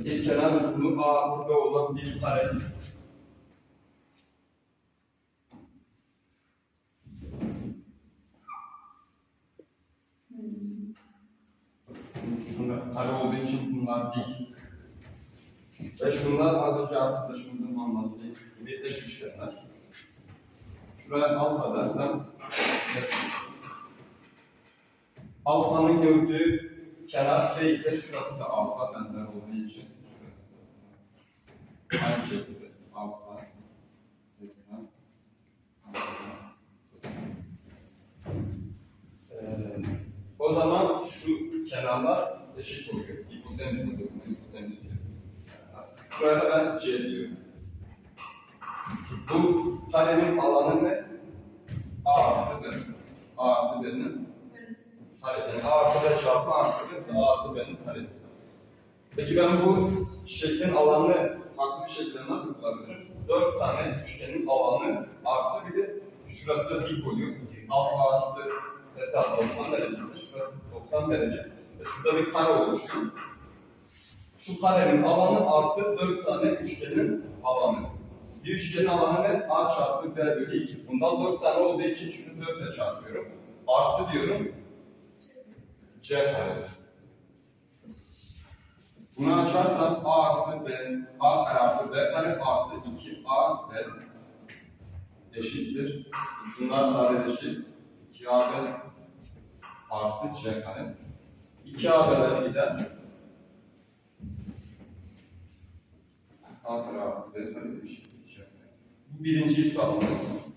İlk kenar uzunluğu A B olan bir kare. Şunlar kare olduğu için bunlar dik. Ve şunlar az önce arkadaşımızın anlattığı gibi eş üçgenler. Şuraya alfa dersem alfanın gördüğü kenar şey ise şurası da alfa benzer olduğu için şurası aynı şekilde alfa. Ee, o zaman şu kenarlar eşit oluyor. Hipotenüs oluyor. Hipotenüs oluyor. Buraya ben C diyorum. Bu karenin alanı ne? A artı B. A artı B'nin karesi. A artı B çarpı artı artı B'nin karesi. Peki ben bu şeklin alanını farklı bir şekilde nasıl bulabilirim? Dört tane üçgenin alanı artı bir de şurası da dik oluyor. Alfa artı beta 90 derece, şurası 90 derece. Ve şurada bir kare oluşuyor. Şu karenin alanı artı dört tane üçgenin alanı. Bir üçgenin alanı ne? A çarpı B bölü 2. Bundan dört tane olduğu için şunu dörtle çarpıyorum. Artı diyorum. C kare. Bunu açarsam A artı B, A kare artı B kare artı 2 A B eşittir. Şunlar sadeleşir. 2 AB artı C kare. 2 AB'ler gider. A kare artı B kare eşittir. Bu birinci ispatımız.